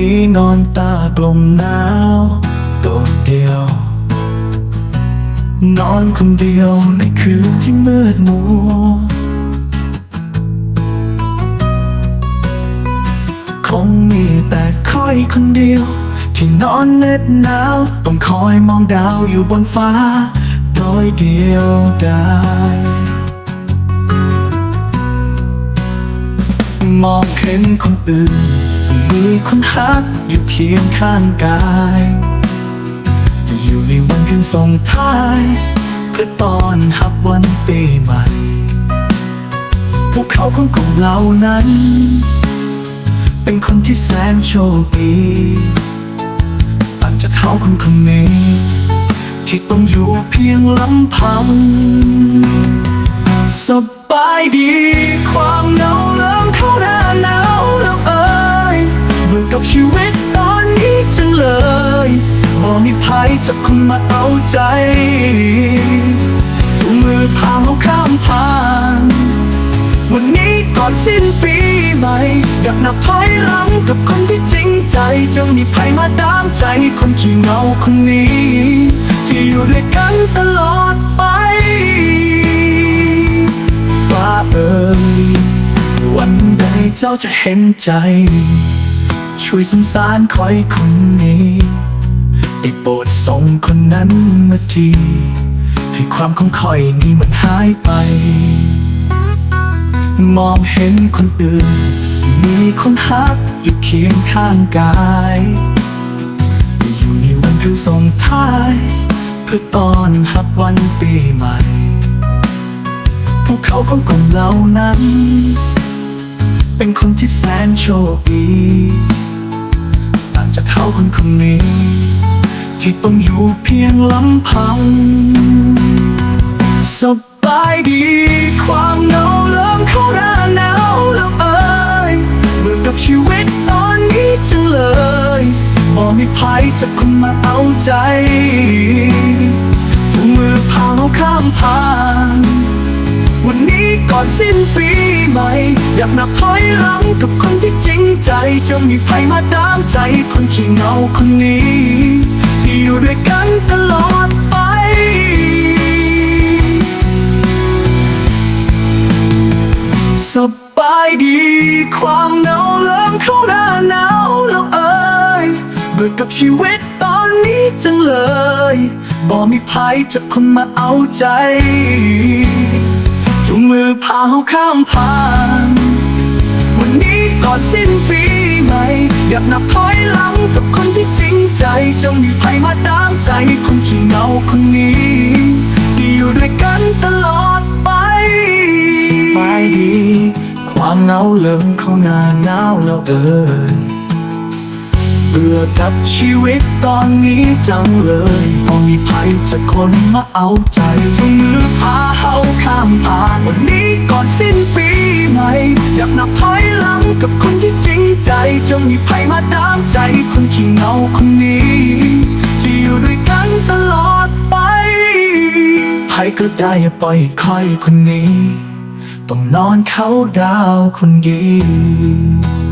ปีนอนตากลมหนาวโดดเดียว นอนคนเดียวในคืนที่มืดมัวคงมีแต่คอยคนเดียว ที่นอนเน็บหนาวต้องคอยมองดาวอยู่บนฟ้า โดยเดียวดายมองเห็นคนอื่น มีคนฮักอยู่เคียงข้างกายอยู่ในวันคืนส่งท้าย เพื่อตอนหับวันปีใหม่ พวกเขาของกลุ่มเรานั้น เป็นคนที่แสนโชคดีต่างจากเขาคนคนนี้ ที่ต้องอยู่เพียงลำพัง สบายดี บอกมีภัยจากคนมาเอาใจจูงมือพาเขาข้ามผ่าน วันนี้ก่อนสิ้นปีใหม่ อยากนับถอยหลังกับคนที่จริงใจจะมีใครมาดามใจคนขี้เงาคนนี้ ที่อยู่ด้วยกันตลอดไปฟ้าเอ่ยวันใดเจ้าจะเห็นใจ ช่วยสงสารคอยคนนี้ ได้โปรดส่งคนนั้นมาที ให้ความของคอยนี้มันหายไป มองเห็นคนอื่น มีคนฮักอยู่เคียงข้างกาย อยู่ในวันคืนส่งท้าย เพื่อตอนหับวันปีใหม่ พวกเขาของกลุ่มเหล่านั้น เป็นคนที่แสนโชคดีต่างจากเขาคนคนนี้ ที่ต้องอยู่เพียงลำพัง สบายดีความเหงาเริ่มเข้าหน้าหนาวแล้วเอ่ยเบื่อกับชีวิตตอนนี้จังเลยบอกมีภัยจากคนมาเอาใจจูงมือพาเขาข้ามผ่านวันนี้ก่อนสิ้นปีใหม่ อยากนับถอยหลังกับคนที่จริงใจ จะมีใครมาดามใจคนขี้เหงาคนนี้ ด้วยกันตลอดไปสบายดีความเหงาเริ่มเข้าหน้าหนาวแล้วเอ่ยเบื่อกับชีวิตตอนนี้จังเลยบอกมีภัยจากคนมาเอาใจจูงมือพาเขาข้ามผ่านวันนี้ก่อนสิ้นปีใหม่ อยากนับถอยหลังกับคนที่จริงใจจะมีใครมาดาม ใจคนขี้เหงาคนนี้ ที่อยู่ด้วยกันตลอดไปสบายดี ความเหงาเริ่มเข้าหน้าหนาวแล้วเอ่ยเบื่อกับชีวิตตอนนี้จังเลยพอมีภัยจากคนมาเอาใจจงมือพาเขาข้ามผ่านวันนี้ก่อนสิ้นปีใหม่ อยากนับถอยหลังกับคนที่จริงใจ จะมีภัยมาดามใจคนขี้เหงาคนนี้ ก็ได้อย่าปล่อยใครคนนี้ ต้องนอนเขาดาวคนเดียว